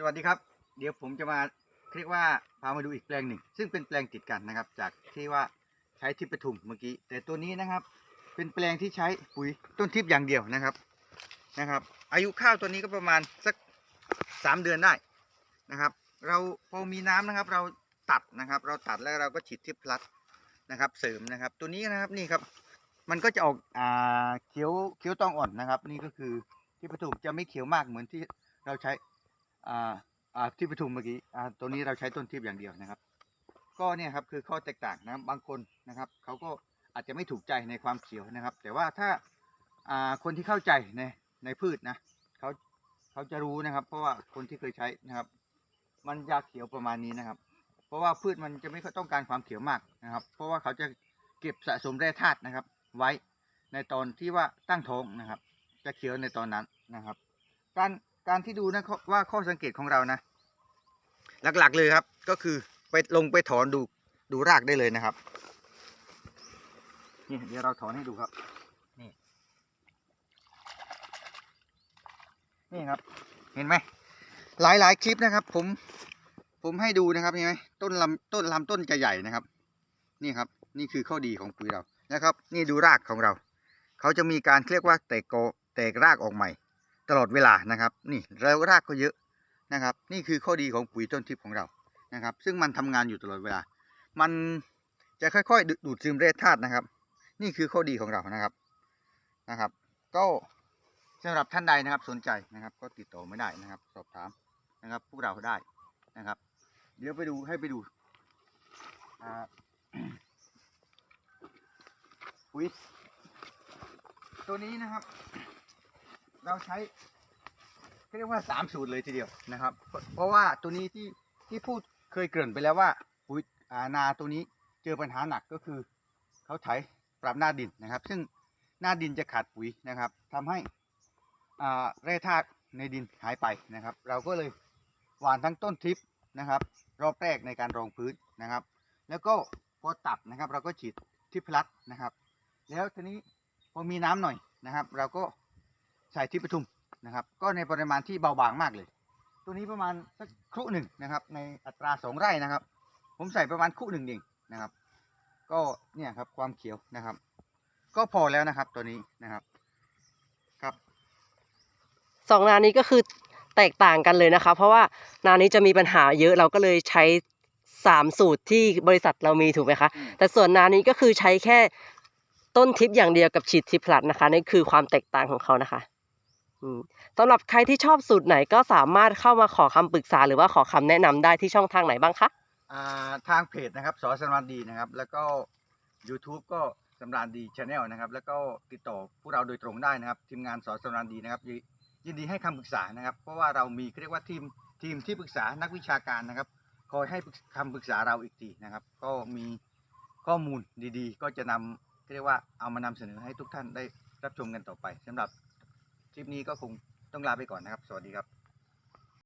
สวัสดีครับ เดี๋ยวผมจะมาเรียกว่าพามาดูอีกแปลงหนึ่ง ซึ่งเป็นแปลงติดกันนะครับ จากที่ว่าใช้ทิพย์ปทุมเมื่อกี้ แต่ตัวนี้นะครับ เป็นแปลงที่ใช้ปุ๋ยต้นทิพย์อย่างเดียวนะครับนะครับ อายุข้าวตัวนี้ก็ประมาณสักสามเดือนได้นะครับ เราพอมีน้ำนะครับ เราตัดนะครับ เราตัดแล้วเราก็ฉีดทิพย์พลัสนะครับ เสริมนะครับ ตัวนี้นะครับนี่ครับ มันก็จะออกอ่าเขียวเขียวตองอ่อนนะครับ นี่ก็คือที่ปทุมจะไม่เขียวมากเหมือนที่เราใช้ อ่าอ่าที่ปทุมเมื่อกี้อ่าตัวนี้เราใช้ต้นทิพย์อย่างเดียวนะครับ ก็เนี่ยครับคือข้อแตกต่างนะบางคนนะครับเขาก็อาจจะไม่ถูกใจในความเขียวนะครับ แต่ว่าถ้าอ่าคนที่เข้าใจในในพืชนะเขาเขาจะรู้นะครับ เพราะว่าคนที่เคยใช้นะครับ มันจะเขียวประมาณนี้นะครับ เพราะว่าพืชมันจะไม่ค่อยต้องการความเขียวมากนะครับ เพราะว่าเขาจะเก็บสะสมแร่ธาตุนะครับ ไว้ในตอนที่ว่าตั้งท้องนะครับ จะเขียวในตอนนั้นนะครับ การ การที่ดูนะว่าข้อสังเกตของเรานะ หลักๆเลยครับ ก็คือไปลงไปถอนดูดูรากได้เลยนะครับนี่เดี๋ยวเราถอนให้ดูครับ นี่ นี่ครับ เห็นไหม หลายๆคลิปนะครับ ผม ผมให้ดูนะครับเห็นไหมต้นลำต้นลำต้นจะใหญ่นะครับ นี่ครับ นี่คือข้อดีของปุ๋ยเรานะครับ นี่ดูรากของเรา เขาจะมีการเรียกว่าแตกโกแตกรากออกใหม่ ตลอดเวลานะครับ นี่แล้วรากก็เยอะนะครับ นี่คือข้อดีของปุ๋ยต้นทิพย์ของเรานะครับ ซึ่งมันทำงานอยู่ตลอดเวลา มันจะค่อยๆ ดูดซึมแร่ธาตุนะครับ นี่คือข้อดีของเรานะครับนะครับ ก็สำหรับท่านใดนะครับสนใจนะครับ ก็ติดต่อไม่ได้นะครับ สอบถามนะครับ พวกเราได้นะครับ เดี๋ยวไปดูให้ไปดูอ่าปุ๋ยตัวนี้นะครับ เราใช้เรียกว่าสามสูตรเลยทีเดียวนะครับ เพราะว่าตัวนี้ที่ที่พูดเคยเกริ่นไปแล้วว่าปุ๋ยนาตัวนี้เจอปัญหาหนักก็คือเขาไถปรับหน้าดินนะครับ ซึ่งหน้าดินจะขาดปุ๋ยนะครับทำให้อ่าแร่ธาตุในดินหายไปนะครับ เราก็เลยหว่านทั้งต้นทิพย์นะครับ รอบแรกในการรองพื้นนะครับ แล้วก็พอตัดนะครับ เราก็ฉีดทิพย์พลัสนะครับ แล้วทีนี้พอมีน้ำหน่อยนะครับ เราก็ ใส่ที่ปทุมนะครับ ก็ในปริมาณที่เบาบางมากเลย ตัวนี้ประมาณสักครุหนึ่งนะครับ ในอัตราสองไร่นะครับ ผมใส่ประมาณครุหนึ่งเองนะครับ ก็เนี่ยครับความเขียวนะครับ ก็พอแล้วนะครับตัวนี้นะครับ ครับสองนานี้ก็คือแตกต่างกันเลยนะคะเพราะว่านานี้จะมีปัญหาเยอะเราก็เลยใช้สามสูตรที่บริษัทเรามีถูกไหมคะอืมแต่ส่วนนานี้ก็คือใช้แค่ต้นทิปอย่างเดียวกับฉีดทิปพลัดนะคะนี่คือความแตกต่างของเขานะคะอืม สำหรับใครที่ชอบสูตรไหนก็สามารถเข้ามาขอคำปรึกษาหรือว่าขอคำแนะนำได้ที่ช่องทางไหนบ้างคะอ่าทางเพจนะครับสอสำราญดีนะครับ แล้วก็ YouTube ก็สำราญดีชาแนลนะครับ แล้วก็ติดต่อพวกเราโดยตรงได้นะครับ ทีมงานสอสำราญดีนะครับยิยินดีให้คำปรึกษานะครับ เพราะว่าเรามีเรียกว่าทีมทีมที่ปรึกษานักวิชาการนะครับคอยให้คำปรึกษาเราอีกทีนะครับ ก็มีข้อมูลดีๆ ก็จะนำเรียกว่าเอามานำเสนอให้ทุกท่านได้รับชมกันต่อไปสำหรับ ลิปนี้ก็คงต้องลาไปก่อนนะครับ สวัสดีครับ